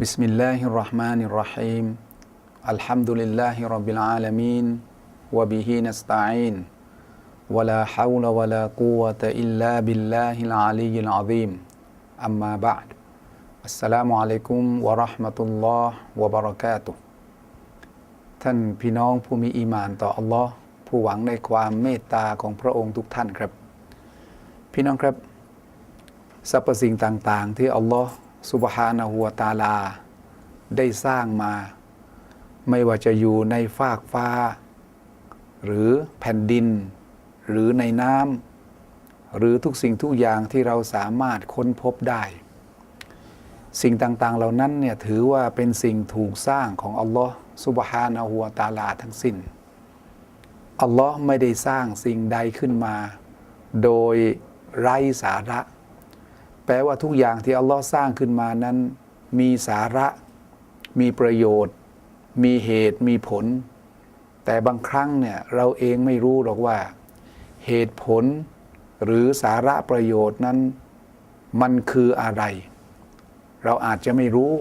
بسم الله الرحمن الرحيم الحمد لله رب العالمين وبه نستعين ولا حول ولا قوة إلا بالله العلي العظيم أما بعد السلام عليكم ورحمة الله وبركاته ท่านพี่น้องผู้มีอีหมานต่ออัลลอฮ์ผู้หวังในความเมตตาของพระองค์ทุกท่านครับ พี่น้องครับสรรพสิ่งต่าง ๆ ที่อัลลอฮ์ สุบฮานะฮูวตาลา ได้สร้างมา ไม่ว่าจะอยู่ในฟากฟ้า หรือแผ่นดิน หรือในน้ำหรือทุกสิ่งทุกอย่างที่เราสามารถค้นพบได้ สิ่งต่างๆเหล่านั้นเนี่ยถือว่าเป็นสิ่งถูกสร้างของอัลลอฮ์สุบฮานะฮูวตาลาทั้งสิ้นอัลลอฮ์ไม่ได้สร้างสิ่งใดขึ้นมา โดยไร้สาระ แปลว่าทุกอย่างที่อัลลอฮ์สร้างขึ้นมานั้น มีสาระ มีประโยชน์ มีเหตุมีผล แต่บางครั้งเนี่ยเราเองไม่รู้หรอกว่า เหตุผลหรือสาระประโยชน์นั้น มันคืออะไร เราอาจจะไม่รู้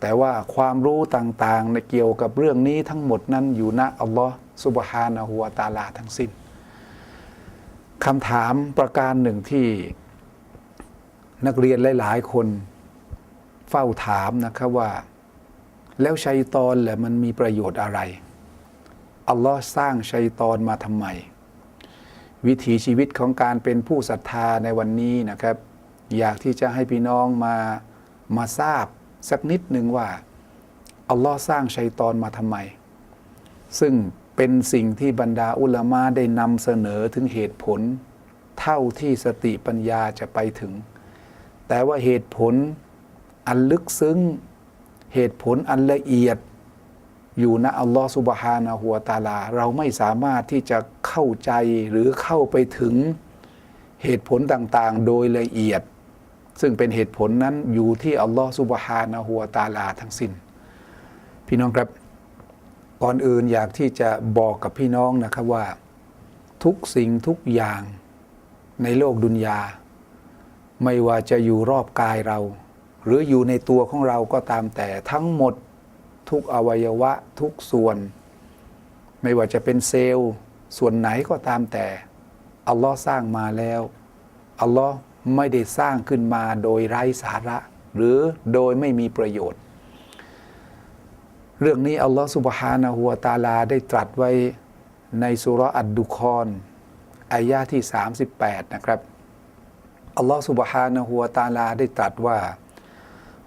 แต่ว่าความรู้ต่างๆ ในเกี่ยวกับเรื่องนี้ทั้งหมดนั้นอยู่ณอัลลอฮ์สุบฮานะฮูวะตาลาทั้งสิ้นคำถามประการหนึ่งที่ นักเรียนหลาย ๆ คนเฝ้าถามนะครับว่า แล้วชัยตอนแหละมันมีประโยชน์อะไร อัลลอฮ์สร้างชัยตอนมาทำไม วิถีชีวิตของการเป็นผู้ศรัทธาในวันนี้นะครับ อยากที่จะให้พี่น้องมามาทราบสักนิดหนึ่งว่าอัลลอฮ์สร้างชัยตอนมาทำไม ซึ่งเป็นสิ่งที่บรรดาอุลามาได้นำเสนอถึงเหตุผล เท่าที่สติปัญญาจะไปถึง แต่ว่าเหตุผลอันลึกซึ้ง เหตุผลอันละเอียด อยู่ณอัลลอฮฺสุบฮานะฮัวตาลา เราไม่สามารถที่จะเข้าใจหรือเข้าไปถึงเหตุผลต่างๆ โดยละเอียด ซึ่งเป็นเหตุผลนั้นอยู่ที่อัลลอฮฺสุบฮานะฮัวตาลาทั้งสิ้น พี่น้องครับก่อนอื่นอยากที่จะบอกกับพี่น้องนะครับว่า ทุกสิ่งทุกอย่างในโลกดุนยา ไม่ว่าจะอยู่รอบกายเรา หรืออยู่ในตัวของเราก็ตามแต่ทั้งหมดทุกอวัยวะทุกส่วน ไม่ว่าจะเป็นเซลล์ ส่วนไหนก็ตามแต่ อัลลอฮ์สร้างมาแล้ว อัลลอฮ์ไม่ได้สร้างขึ้นมาโดยไร้สาระ หรือโดยไม่มีประโยชน์ เรื่องนี้อัลลอฮ์สุบฮานะฮูวตาลาได้ตรัสไว้ในสุรอัดดุคอนอายะที่ 38 นะครับ อัลลอฮ์สุบฮานะฮูวตาลาได้ตรัสว่า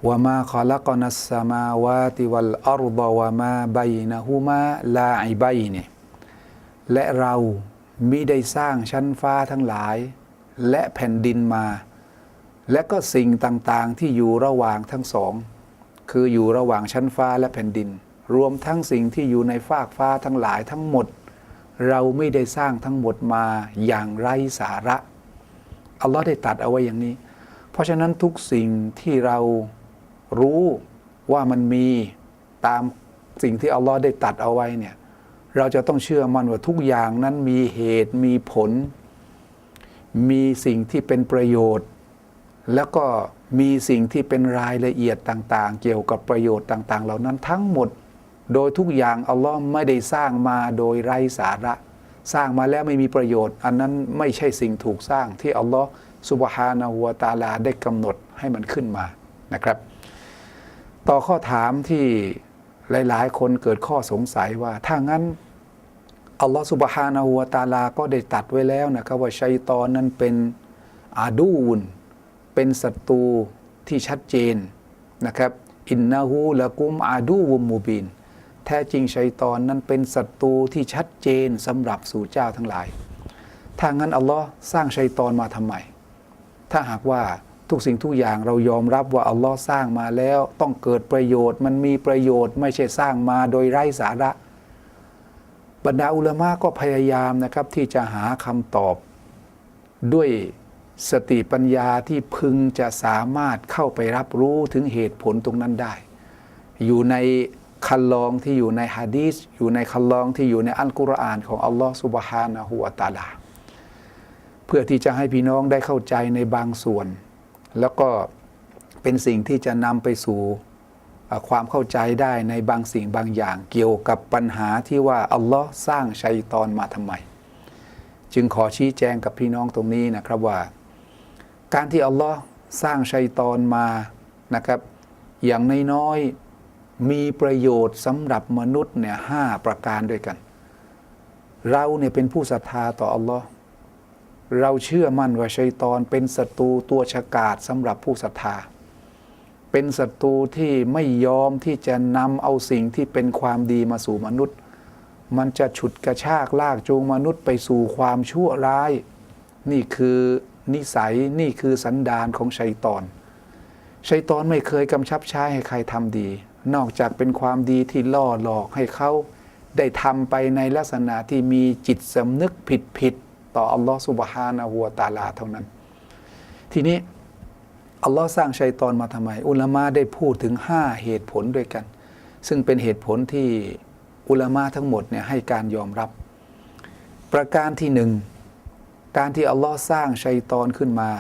วะมาขอลักนัสมาวาติวัลอัรฎวะมาบัยนะฮูมาลาอิบัยเนี่ยและเรามิได้สร้างชั้นฟ้าทั้งหลาย และแผ่นดินมา และก็สิ่งต่างๆที่อยู่ระหว่างทั้งสอง คืออยู่ระหว่างชั้นฟ้าและแผ่นดิน รวมทั้งสิ่งที่อยู่ในฟากฟ้าทั้งหลายทั้งหมด เราไม่ได้สร้างทั้งหมดมาอย่างไร้สาระ อัลลอฮ์ได้ตัดเอาไว้อย่างนี้ เพราะฉะนั้นทุกสิ่งที่เรารู้ว่ามันมีตามสิ่งที่อัลลอฮ์ได้ตัดเอาไว้เนี่ยเราจะต้องเชื่อมันว่าทุกอย่างนั้นมีเหตุมีผล มีสิ่งที่เป็นประโยชน์ แล้วก็มีสิ่งที่เป็นรายละเอียดต่างๆ เกี่ยวกับประโยชน์ต่าง ๆ เหล่านั้นทั้งหมด โดยทุกอย่างอัลลอฮ์ไม่ได้สร้างมาโดยไร้สาระ สร้างมาแล้วไม่มีประโยชน์ อันนั้นไม่ใช่สิ่งถูกสร้างที่อัลลอฮ์สุบฮานะฮูวตาลาได้กำหนดให้มันขึ้นมานะครับ ต่อข้อถามที่หลาย ๆ คนเกิดข้อสงสัยว่า ถ้างั้นอัลลอฮ์สุบฮานะฮูวตาลาก็ได้ตัดไว้แล้วนะครับว่าชัยตอนนั้นเป็นอาดูนเป็นศัตรูที่ชัดเจนนะครับ อินนาหูละกุมอาดูวุมมูบิน แท้จริงชัยตอนนั้นเป็นศัตรูที่ชัดเจนสำหรับสู่เจ้าทั้งหลาย ถ้างั้นอัลลอฮ์สร้างชัยตอนมาทำไม ถ้าหากว่าทุกสิ่งทุกอย่างเรายอมรับว่าอัลลอฮ์สร้างมาแล้วต้องเกิดประโยชน์ มันมีประโยชน์ไม่ใช่สร้างมาโดยไร้สาระ บรรดาอุลามะก็พยายามนะครับที่จะหาคำตอบ ด้วยสติปัญญาที่พึงจะสามารถเข้าไปรับรู้ถึงเหตุผลตรงนั้นได้ อยู่ใน คันลองที่อยู่ในฮะดีษอยู่ในคันลองที่อยู่ในอัลกุรอานของอัลลอฮ์สุบฮานะฮูวะตาลา เพื่อที่จะให้พี่น้องได้เข้าใจในบางส่วน แล้วก็เป็นสิ่งที่จะนำไปสู่ความเข้าใจได้ในบางสิ่งบางอย่าง เกี่ยวกับปัญหาที่ว่าอัลลอฮ์สร้างชัยตอนมาทำไม จึงขอชี้แจงกับพี่น้องตรงนี้นะครับว่า การที่อัลลอฮ์สร้างชัยตอนมานะครับ อย่างน้อยๆ มีประโยชน์สำหรับมนุษย์เนี่ยห้าประการด้วยกัน เราเนี่ยเป็นผู้ศรัทธาต่ออัลลอฮ์เราเชื่อมั่นว่าชัยตอนเป็นศัตรูตัวฉกาจสำหรับผู้ศรัทธา เป็นศัตรูที่ไม่ยอมที่จะนำเอาสิ่งที่เป็นความดีมาสู่มนุษย์ มันจะฉุดกระชากลากจูงมนุษย์ไปสู่ความชั่วร้าย นี่คือนิสัยนี่คือสันดานของชัยตอน ชัยตอนไม่เคยกำชับใช้ให้ใครทำดี นอกจากเป็นความดีที่ล่อหลอกให้เขาได้ทำไปในลักษณะที่มีจิตสำนึกผิดผิดๆต่ออัลลอฮฺสุบฮานะฮูวตาลาเท่านั้น ทีนี้อัลลอฮ์สร้างชัยตอนมาทำไม อุลามะได้พูดถึง 5 เหตุผลด้วยกัน ซึ่งเป็นเหตุผลที่อุลามะทั้งหมดเนี่ยให้การยอมรับ ประการที่หนึ่งการที่อัลลอฮ์สร้างชัยตอนขึ้นมา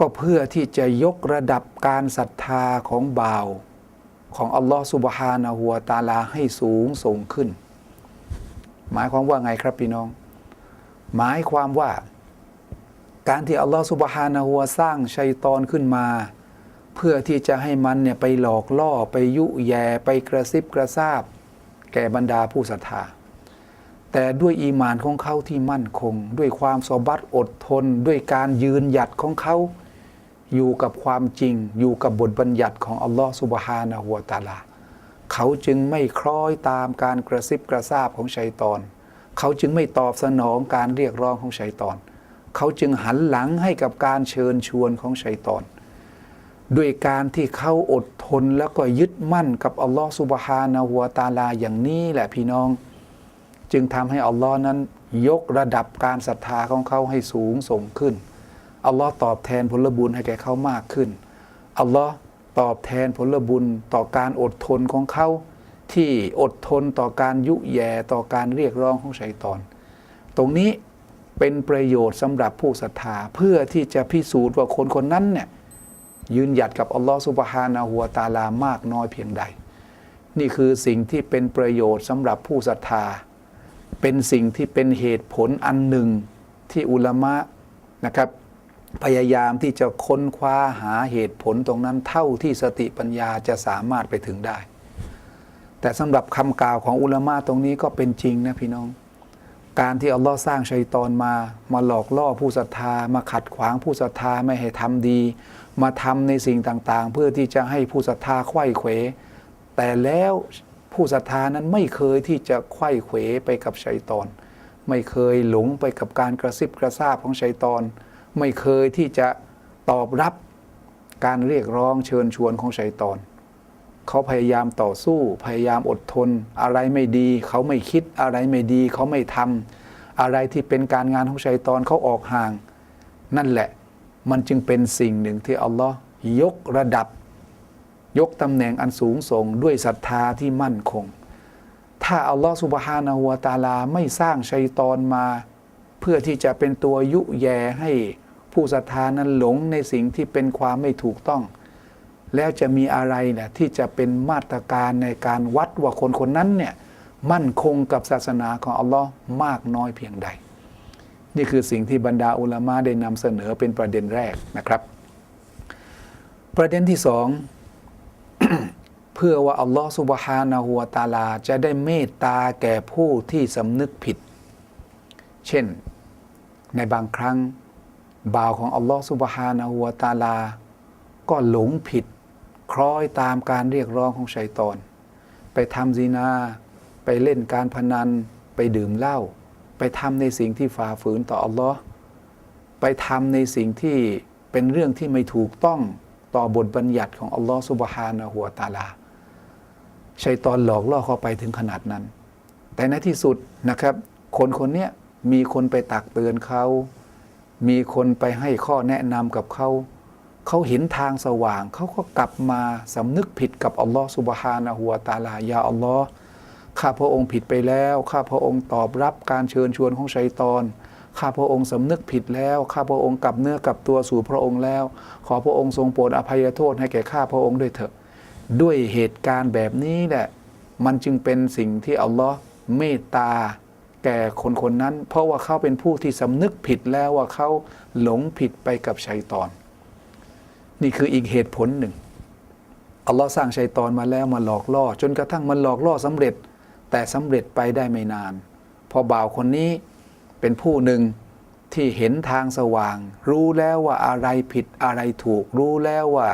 ก็เพื่อที่จะยกระดับการศรัทธาของบ่าว ของอัลลอฮ์สุบฮานะฮูวตาลาให้สูงส่งขึ้น หมายความว่าไงครับพี่น้อง หมายความว่า การที่อัลลอฮฺสุบฮานะฮูวสร้างชัยตอนขึ้นมา เพื่อที่จะให้มันเนี่ยไปหลอกล่อไปยุแย่ไปกระซิบกระซาบ แก่บรรดาผู้ศรัทธาแต่ด้วยอีมานของเขาที่มั่นคง ด้วยความสบัดอดทน ด้วยการยืนหยัดของเขา อยู่กับความจริง อยู่กับบทบัญญัติของอัลลอฮฺสุบฮานะฮูวตาลา เขาจึงไม่คล้อยตามการกระซิบกระซาบของชัยตอน เขาจึงไม่ตอบสนองการเรียกร้องของชัยตอน เขาจึงหันหลังให้กับการเชิญชวนของชัยตอน ด้วยการที่เขาอดทนแล้วก็ยึดมั่นกับอัลลอฮฺสุบฮานะฮูวตาลาอย่างนี้แหละพี่น้อง จึงทำให้อัลลอฮ์นั้นยกระดับการศรัทธาของเขาให้สูงส่งขึ้น อัลลอฮ์ตอบแทนผลบุญให้แก่เขามากขึ้น อัลลอฮ์ตอบแทนผลบุญต่อการอดทนของเขา ที่อดทนต่อการยุแย่ต่อการเรียกร้องของชัยตอน ตรงนี้เป็นประโยชน์สำหรับผู้ศรัทธาเพื่อที่จะพิสูจน์ว่าคนคนนั้นเนี่ยยืนหยัดกับอัลลอฮฺสุบฮานะฮูวตาลามากน้อยเพียงใด นี่คือสิ่งที่เป็นประโยชน์สำหรับผู้ศรัทธา เป็นสิ่งที่เป็นเหตุผลอันหนึ่งที่อุลามะนะครับ พยายามที่จะค้นคว้าหาเหตุผลตรงนั้นเท่าที่สติปัญญาจะสามารถไปถึงได้ แต่สำหรับคำกล่าวของอุลามะตรงนี้ก็เป็นจริงนะพี่น้อง การที่อัลลอฮ์สร้างชัยตอนมา มาหลอกล่อผู้ศรัทธา มาขัดขวางผู้ศรัทธาไม่ให้ทำดี มาทำในสิ่งต่างๆ เพื่อที่จะให้ผู้ศรัทธาไขว้เขวแต่แล้วผู้ศรัทธานั้นไม่เคยที่จะไขว้เขวไปกับชัยตอน ไม่เคยหลงไปกับการกระซิบกระซาบของชัยตอน ไม่เคยที่จะตอบรับการเรียกร้องเชิญชวนของชัยตอน เขาพยายามต่อสู้ พยายามอดทน อะไรไม่ดี เขาไม่คิดอะไรไม่ดี เขาไม่ทำอะไรที่เป็นการงานของชัยตอนเขาออกห่าง นั่นแหละมันจึงเป็นสิ่งหนึ่งที่อัลลอฮ์ยกระดับ ยกตำแหน่งอันสูงส่งด้วยศรัทธาที่มั่นคง ถ้าอัลลอฮ์สุบฮานะฮูวตาลาไม่สร้างชัยตอนมา เพื่อที่จะเป็นตัวยุแยให้ ผู้ศรัทธานั้นหลงในสิ่งที่เป็นความไม่ถูกต้อง แล้วจะมีอะไรเนี่ยที่จะเป็นมาตรการในการวัดว่าคนคนนั้นเนี่ยมั่นคงกับศาสนาของอัลลอฮ์มากน้อยเพียงใด นี่คือสิ่งที่บรรดาอุลามะได้นำเสนอเป็นประเด็นแรกนะครับ ประเด็นที่สองเพื่อว่าอัลลอฮ์สุบฮานะฮูวตาลา จะได้เมตตาแก่ผู้ที่สำนึกผิด เช่น ในบางครั้ง บ่าวของอัลลอฮ์สุบฮานะฮูวตาลา ก็หลงผิด คล้อยตามการเรียกร้องของชัยตอน ไปทำซีนา ไปเล่นการพนัน ไปดื่มเหล้า ไปทำในสิ่งที่ฝ่าฝืนต่ออัลลอฮ์ไปทำในสิ่งที่เป็นเรื่องที่ไม่ถูกต้องต่อบทบัญญัติของอัลลอฮ์สุบฮานะฮูวตาลาชัยตอนหลอกล่อเข้าไปถึงขนาดนั้น แต่ในที่สุดนะครับ คนคนนี้มีคนไปตักเตือนเขา มีคนไปให้ข้อแนะนำกับเขาเขาเห็นทางสว่าง เขาก็กลับมาสำนึกผิดกับอัลลอฮ์สุบฮานะฮูวตาลายาอัลลอฮ์ข้าพระองค์ผิดไปแล้ว ข้าพระองค์ตอบรับการเชิญชวนของชัยตอน ข้าพระองค์สำนึกผิดแล้ว ข้าพระองค์กลับเนื้อกลับตัวสู่พระองค์แล้ว ขอพระองค์ทรงโปรดอภัยโทษให้แก่ข้าพระองค์ด้วยเถอะ ด้วยเหตุการณ์แบบนี้แหละ มันจึงเป็นสิ่งที่อัลลอฮ์เมตตา แก่คนคนนั้น เพราะว่าเขาเป็นผู้ที่สำนึกผิดแล้วว่าเขาหลงผิดไปกับชัยตอน นี่คืออีกเหตุผลหนึ่งอัลลอฮ์สร้างชัยตอนมาแล้วมาหลอกล่อ จนกระทั่งมันหลอกล่อสำเร็จ แต่สำเร็จไปได้ไม่นาน พอบ่าวคนนี้เป็นผู้หนึ่งที่เห็นทางสว่าง รู้แล้วว่าอะไรผิดอะไรถูก รู้แล้วว่า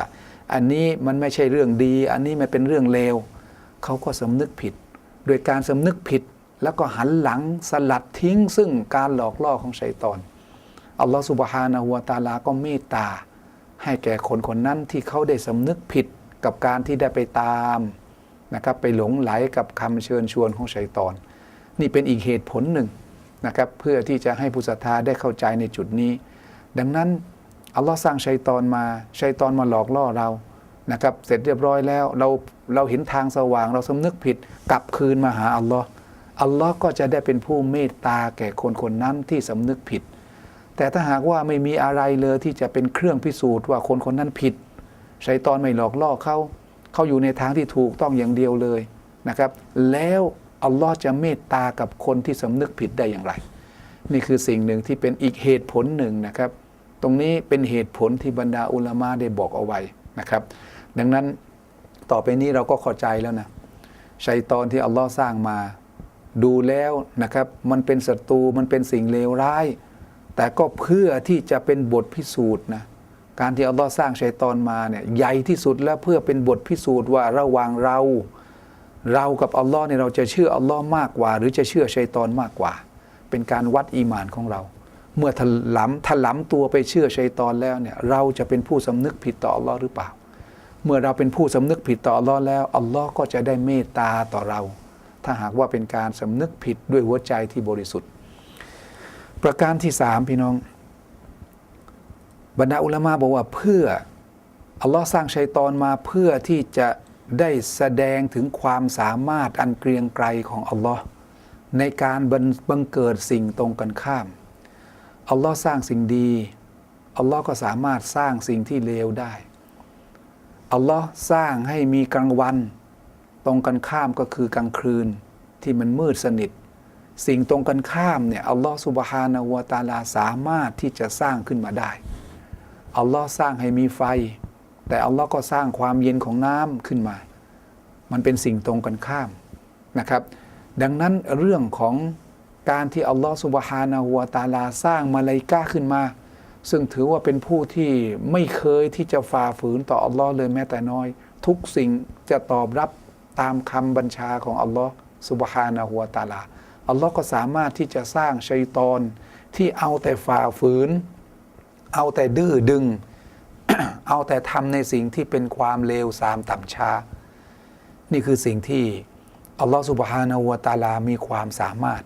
อันนี้มันไม่ใช่เรื่องดี อันนี้มันเป็นเรื่องเลวเขาก็สำนึกผิด โดยการสำนึกผิด แล้วก็หันหลังสลัดทิ้งซึ่งการหลอกล่อของชัยตอนอัลลอฮฺสุบฮานะฮูวตาลาก็เมตตา ให้แก่คนคนนั้นที่เขาได้สำนึกผิดกับการที่ได้ไปตามนะครับไปหลงไหลกับคำเชิญชวนของชัยตอน นี่เป็นอีกเหตุผลหนึ่งนะครับเพื่อที่จะให้ผู้ศรัทธาได้เข้าใจในจุดนี้ ดังนั้นอัลลอฮ์สร้างชัยตอนมาชัยตอนมาหลอกล่อเรานะครับเสร็จเรียบร้อยแล้วเราเราเห็นทางสว่างเราสำนึกผิดกลับคืนมาหาอัลลอฮ์ อัลลอฮ์ก็จะได้เป็นผู้เมตตาแก่คนคนนั้นที่สำนึกผิด แต่ถ้าหากว่าไม่มีอะไรเลยที่จะเป็นเครื่องพิสูจน์ว่าคนคนนั้นผิดชัยตอนไม่หลอกล่อเขาเขาอยู่ในทางที่ถูกต้องอย่างเดียวเลยนะครับ แล้วอัลลอฮ์จะเมตตากับคนที่สำนึกผิดได้อย่างไร นี่คือสิ่งหนึ่งที่เป็นอีกเหตุผลหนึ่งนะครับ ตรงนี้เป็นเหตุผลที่บรรดาอุลามาได้บอกเอาไว้นะครับ ดังนั้นต่อไปนี้เราก็เข้าใจแล้วนะชัยตอนที่อัลลอฮ์สร้างมา ดูแล้วนะครับ มันเป็นศัตรูมันเป็นสิ่งเลวร้าย แต่ก็เพื่อที่จะเป็นบทพิสูจน์นะการที่อัลลอฮ์สร้างชัยตอนมาเนี่ยใหญ่ที่สุดแล้วเพื่อเป็นบทพิสูจน์ว่าระหว่างเรา เรากับอัลลอฮ์เนี่ยเราจะเชื่ออัลลอฮ์มากกว่า หรือจะเชื่อชัยตอนมากกว่า เป็นการวัดอีมานของเรา เมื่อถลำถลำตัวไปเชื่อชัยตอนแล้วเนี่ยเราจะเป็นผู้สำนึกผิดต่ออัลลอฮ์หรือเปล่า เมื่อเราเป็นผู้สำนึกผิดต่ออัลลอฮ์แล้วอัลลอฮ์ก็จะได้เมตตาต่อเรา ถ้าหากว่าเป็นการสำนึกผิดด้วยหัวใจที่บริสุทธิ์ ประการที่สามพี่น้อง บรรดาอุลามะบอกว่าเพื่ออัลลอฮ์สร้างชัยตอนมาเพื่อที่จะได้แสดงถึงความสามารถอันเกรียงไกรของอัลลอฮ์ในการบังบังเกิดสิ่งตรงกันข้าม อัลลอฮ์สร้างสิ่งดี อัลลอฮ์ก็สามารถสร้างสิ่งที่เลวได้ อัลลอฮ์สร้างให้มีกลางวัน ตรงกันข้ามก็คือกลางคืนที่มันมืดสนิท สิ่งตรงกันข้ามเนี่ยอัลลอฮ์สุบฮานะฮูวตาลาสามารถที่จะสร้างขึ้นมาได้อัลลอฮ์สร้างให้มีไฟ แต่อัลลอฮ์ก็สร้างความเย็นของน้ำขึ้นมา มันเป็นสิ่งตรงกันข้ามนะครับ ดังนั้นเรื่องของการที่อัลลอฮ์สุบฮานะฮูวตาลาสร้างมาลาอิกะห์ขึ้นมา ซึ่งถือว่าเป็นผู้ที่ไม่เคยที่จะฝ่าฝืนต่ออัลลอฮ์เลยแม้แต่น้อย ทุกสิ่งจะตอบรับ ตามคำบัญชาของอัลลอฮ์สุบฮานะฮูวตาลา อัลลอฮ์ก็สามารถที่จะสร้างชัยตอนที่เอาแต่ฝ่าฝืน เอาแต่ดื้อดึง เอาแต่ทำในสิ่งที่เป็นความเลวทรามต่ำช้า นี่คือสิ่งที่อัลลอฮฺสุบฮานาหัวตาลา มีความสามารถ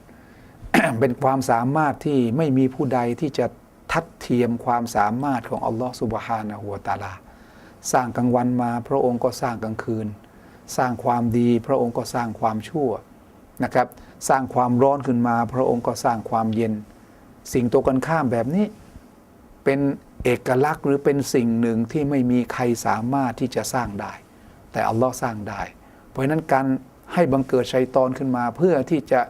เป็นความสามารถที่ไม่มีผู้ใดที่จะทัดเทียมความสามารถของอัลลอฮฺสุบฮานาหัวตาลา สร้างกลางวันมาพระองค์ก็สร้างกลางคืน สร้างความดี พระองค์ก็สร้างความชั่วนะครับ สร้างความร้อนขึ้นมา พระองค์ก็สร้างความเย็น สิ่งตรงกันข้ามแบบนี้เป็นเอกลักษณ์หรือเป็นสิ่งหนึ่งที่ไม่มีใครสามารถที่จะสร้างได้ แต่อัลลอฮ์สร้างได้ เพราะฉะนั้นการให้บังเกิดชัยตอนขึ้นมา เพื่อที่จะ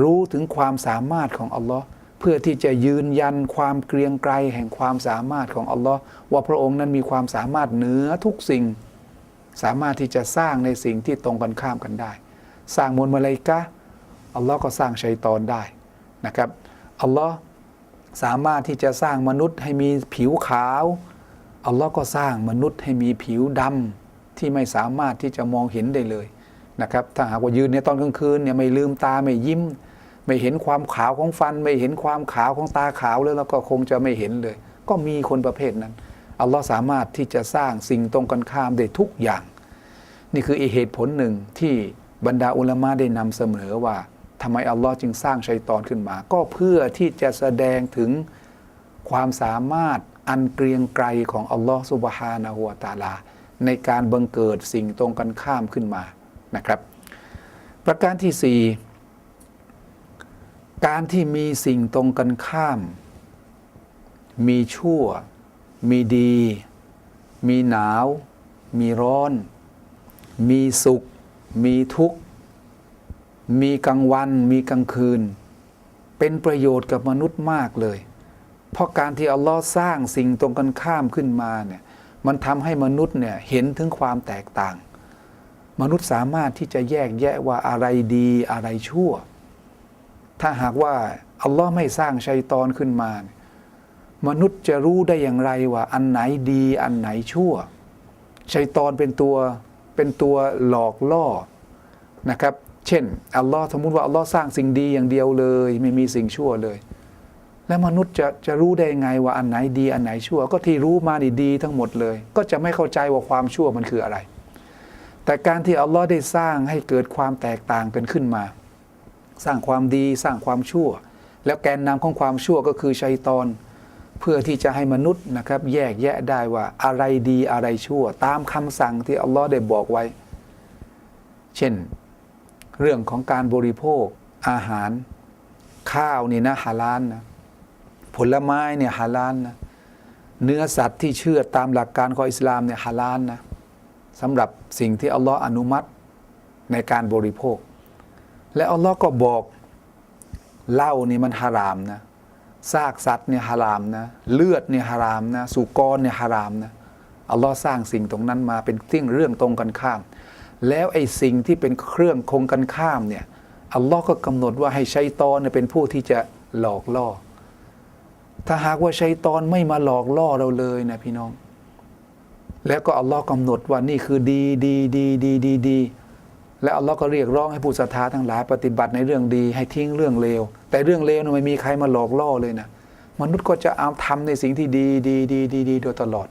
รู้ถึงความสามารถของอัลลอฮ์เพื่อที่จะยืนยันความเกรียงไกรแห่งความสามารถของอัลลอฮ์ว่าพระองค์นั้นมีความสามารถเหนือทุกสิ่ง สามารถที่จะสร้างในสิ่งที่ตรงกันข้ามกันได้ สร้างมวลมาลาอิกะอัลลอฮ์ก็สร้างชัยตอนได้นะครับอัลลอฮ์สามารถที่จะสร้างมนุษย์ให้มีผิวขาวอัลลอฮ์ก็สร้างมนุษย์ให้มีผิวดำที่ไม่สามารถที่จะมองเห็นได้เลยนะครับถ้าหากว่ายืนในตอนกลางคืนเนี่ยไม่ลืมตาไม่ยิ้ม ไม่เห็นความขาวของฟัน ไม่เห็นความขาวของตาขาวเลยแล้วก็คงจะไม่เห็นเลย ก็มีคนประเภทนั้น อัลลอฮ์สามารถที่จะสร้างสิ่งตรงกันข้ามได้ทุกอย่าง นี่คืออีเหตุผลหนึ่งที่บรรดาอุลามะได้นำเสนอว่าทำไมอัลลอฮ์จึงสร้างชัยตอนขึ้นมา ก็เพื่อที่จะแสดงถึงความสามารถอันเกรียงไกรของอัลลอฮ์สุบฮานะฮูวตาลา ในการบังเกิดสิ่งตรงกันข้ามขึ้นมานะครับ ประการที่สี่การที่มีสิ่งตรงกันข้าม มีชั่ว มีดี มีหนาว มีร้อน มีสุข มีทุกข์ มีกลางวัน มีกลางคืน เป็นประโยชน์กับมนุษย์มากเลย เพราะการที่อัลลอฮ์สร้างสิ่งตรงกันข้ามขึ้นมาเนี่ย มันทำให้มนุษย์เนี่ยเห็นถึงความแตกต่าง มนุษย์สามารถที่จะแยกแยะว่าอะไรดีอะไรชั่ว ถ้าหากว่าอัลลอฮ์ไม่สร้างชัยตอนขึ้นมาเนี่ย มนุษย์จะรู้ได้อย่างไรว่า อันไหนดีอันไหนชั่วชัยตอนเป็นตัวเป็นตัวหลอกล่อนะครับ เช่นอัลลอฮ์สมมติว่าอัลลอฮ์สร้างสิ่งดีอย่างเดียวเลย ไม่มีสิ่งชั่วเลย แล้วมนุษย์จะจะรู้ได้ไงว่าอันไหนดีอันไหนชั่ว ก็ที่รู้มานี่ดีทั้งหมดเลย ก็จะไม่เข้าใจว่าความชั่วมันคืออะไร แต่การที่อัลลอฮ์ได้สร้างให้เกิดความแตกต่างกันขึ้นมา สร้างความดีสร้างความชั่ว แล้วแกนนำของความชั่วก็คือชัยตอน เพื่อที่จะให้มนุษย์นะครับแยกแยะได้ว่าอะไรดีอะไรชั่ว ตามคำสั่งที่อัลลอฮ์ได้บอกไว้ เช่น เรื่องของการบริโภคอาหาร ข้าวนี่นะฮาลาลนะผลไม้เนี่ยฮาลาลนะเนื้อสัตว์ที่เชื่อตามหลักการของอิสลามเนี่ยฮาลาลนะสำหรับสิ่งที่อัลลอฮ์อนุมัติในการบริโภค และอัลลอฮ์ก็บอกเหล้านี่มันฮารามนะ ซากสัตว์เนี่ยฮารามนะเลือดเนี่ยฮารามนะสุกรเนี่ยฮารามนะอัลลอฮ์สร้างสิ่งตรงนั้นมาเป็นสิ่งเรื่องตรงกันข้าม แล้วไอ้สิ่งที่เป็นเครื่องคงกันข้ามเนี่ยอัลลอฮ์ก็กำหนดว่าให้ชัยตอนเนี่ยเป็นผู้ที่จะหลอกล่อ ถ้าหากว่าชัยตอนไม่มาหลอกล่อเราเลยนะพี่น้อง แล้วก็อัลลอฮ์กำหนดว่านี่คือดีดีดีดีดีดี และอัลลอฮ์ก็เรียกร้องให้ผู้ศรัทธาทั้งหลายปฏิบัติในเรื่องดีให้ทิ้งเรื่องเลว แต่เรื่องเลวไม่มีใครมาหลอกล่อเลยนะมนุษย์ก็จะเอาทำในสิ่งที่ดีดีดีดีดีโดยตลอด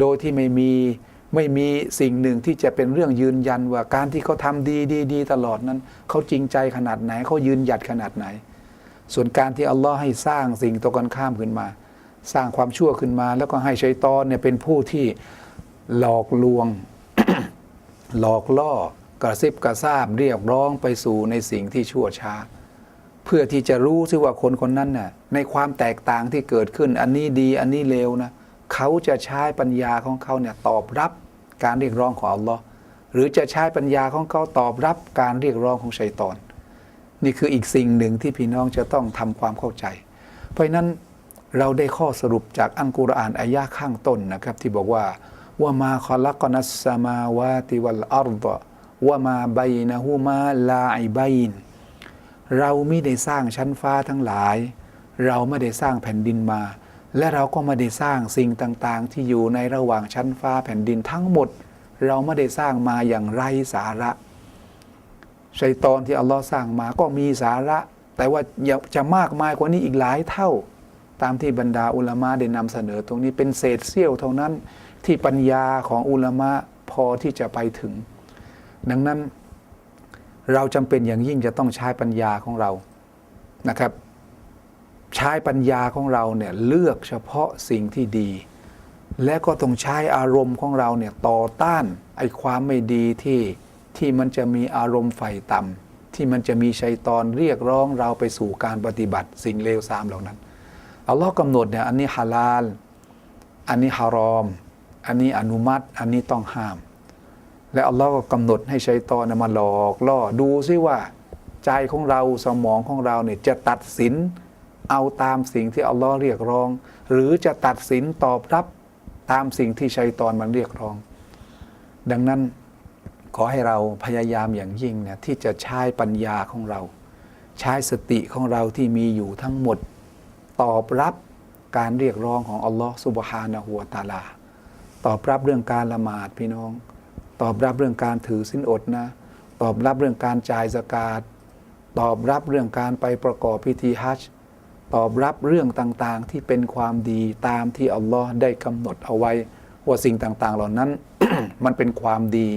โดยที่ไม่มีไม่มีสิ่งหนึ่งที่จะเป็นเรื่องยืนยันว่าการที่เขาทำดีดีดีตลอดนั้นเขาจริงใจขนาดไหนเขายืนหยัดขนาดไหน ส่วนการที่อัลลอฮ์ให้สร้างสิ่งตรงกันข้ามขึ้นมา สร้างความชั่วขึ้นมา แล้วก็ให้ชัยตอนเนี่ยเป็นผู้ที่หลอกลวง หลอกล่อ กระซิบกระซาบเรียกร้องไปสู่ในสิ่งที่ชั่วช้า เพื่อที่จะรู้ซิว่าคนคนนั้นน่ะในความแตกต่างที่เกิดขึ้น อันนี้ดีอันนี้เลวนะเขาจะใช้ปัญญาของเขาเนี่ยตอบรับการเรียกร้องของอัลลอฮ์หรือจะใช้ปัญญาของเขาตอบรับการเรียกร้องของชัยตอน นี่คืออีกสิ่งหนึ่งที่พี่น้องจะต้องทำความเข้าใจ เพราะนั้นเราได้ข้อสรุปจากอันกุรอานอายะข้างต้นนะครับ ที่บอกว่าว่ามาคอลักนัสสมาวาติวัลอัรดะ ว่ามาไบนะฮูมาลาอิบัยนเราไม่ได้สร้างชั้นฟ้าทั้งหลาย เราไม่ได้สร้างแผ่นดินมา และเราก็ไม่ได้สร้างสิ่งต่างๆ ที่อยู่ในระหว่างชั้นฟ้าแผ่นดินทั้งหมด เราไม่ได้สร้างมาอย่างไร้สาระชัยตอนที่อัลลอฮ์สร้างมาก็มีสาระ แต่ว่าจะมากมายกว่านี้อีกหลายเท่า ตามที่บรรดาอุลามะได้นำเสนอตรงนี้เป็นเศษเสี้ยวเท่านั้นที่ปัญญาของอุลามะพอที่จะไปถึง ดังนั้นเราจำเป็นอย่างยิ่งจะต้องใช้ปัญญาของเรานะครับ ใช้ปัญญาของเราเนี่ยเลือกเฉพาะสิ่งที่ดี และก็ต้องใช้อารมณ์ของเราเนี่ยต่อต้านไอ้ความไม่ดีที่ที่มันจะมีอารมณ์ไฟต่ำที่มันจะมีชัยตอนเรียกร้องเราไปสู่การปฏิบัติสิ่งเลวทรามเหล่านั้นอัลลอฮ์กำหนดเนี่ยอันนี้ฮาลาล อันนี้ฮารอม อันนี้อนุมัติ อันนี้ต้องห้าม และอัลลอฮ์ก็กำหนดให้ชัยตอนมาหลอกล่อดูซิว่า ใจของเราสมองของเราเนี่ยจะตัดสินเอาตามสิ่งที่อัลลอฮ์เรียกร้อง หรือจะตัดสินตอบรับตามสิ่งที่ชัยตอนมันเรียกร้อง ดังนั้นขอให้เราพยายามอย่างยิ่งเนี่ยที่จะใช้ปัญญาของเรา ใช้สติของเราที่มีอยู่ทั้งหมด ตอบรับการเรียกร้องของอัลลอฮ์สุบฮานะฮูวตาลา ตอบรับเรื่องการละหมาดพี่น้อง ตอบรับเรื่องการถือสินอดนะ ตอบรับเรื่องการจ่ายสกาดตอบรับเรื่องการไปประกอบพิธีฮัจญ์ตอบรับเรื่องต่างๆที่เป็นความดีตามที่อัลลอฮ์ได้กำหนดเอาไว้ ว่าสิ่งต่างๆ เหล่านั้น มันเป็นความดี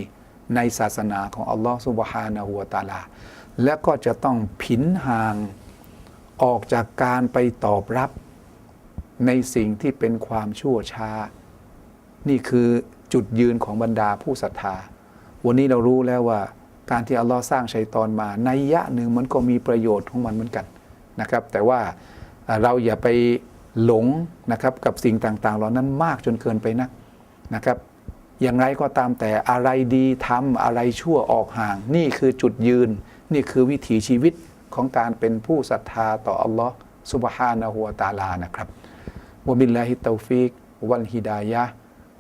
ในศาสนาของอัลลอฮ์สุบฮานะฮูวะตาลา และก็จะต้องผินห่างออกจากการไปตอบรับในสิ่งที่เป็นความชั่วช้า นี่คือ จุดยืนของบรรดาผู้ศรัทธา วันนี้เรารู้แล้วว่าการที่อัลลอฮ์สร้างชัยตอนมาในยะหนึ่งมันก็มีประโยชน์ของมันเหมือนกันนะครับ แต่ว่าเราอย่าไปหลงนะครับกับสิ่งต่างๆ เหล่านั้นมากจนเกินไปนักนะครับ อย่างไรก็ตามแต่อะไรดีทำอะไรชั่วออกห่าง นี่คือจุดยืน นี่คือวิถีชีวิตของการเป็นผู้ศรัทธาต่ออัลลอฮ์สุบฮานะฮูวะตาลานะครับวะบิลลาฮิตตฟิกวัลฮิดายะ